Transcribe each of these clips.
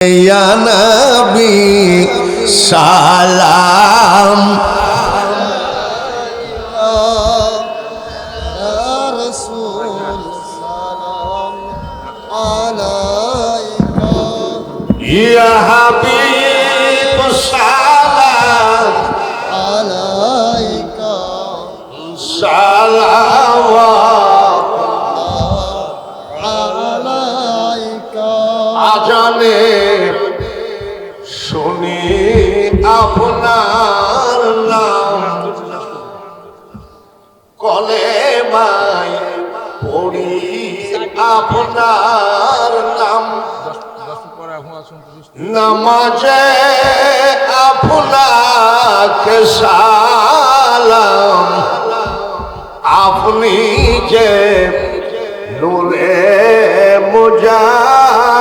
ইয়া নবী সালাম। ইয়া হাবিব সালাম। আলাইকা। সালাওয়া আজানে শুনি আপনার নাম। কলে মাই পড়ি আপনার নাম। নামাজে আপনাকে সালাম। আপনি যে নূরে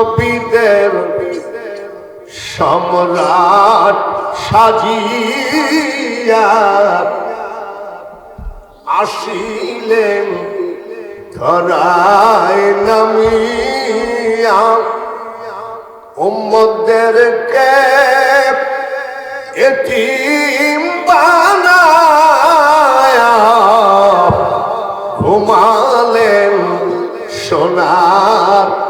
নবীদের সম্রাট সাজিয়া আসিলেন ধরায় নামিয়া উম্মদেরকে এতিম বানায়া ঘুমালেন সোনার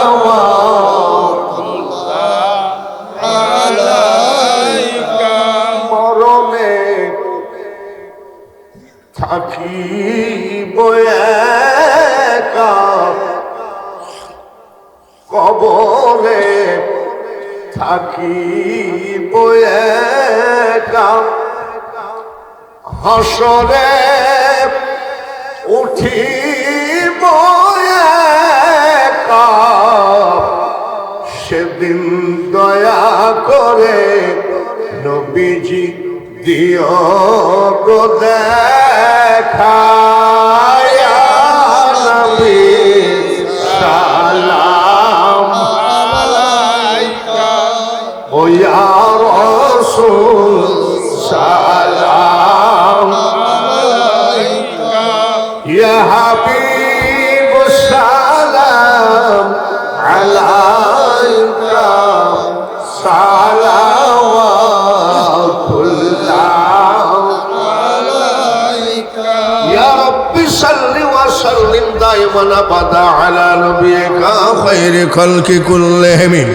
থাকি বয়াকা কবরে থাকি বয়াকা হসরে উঠি বয়াকা সেদিন দয়া করে নবীজি দিও গো দেখা সালাম। ও ইয়া রাসূল সালাম। ইয়া হাবিব সালাম। আলাইকা رب صل وسلم دائما ابدا على نبيك خير خلق كلهم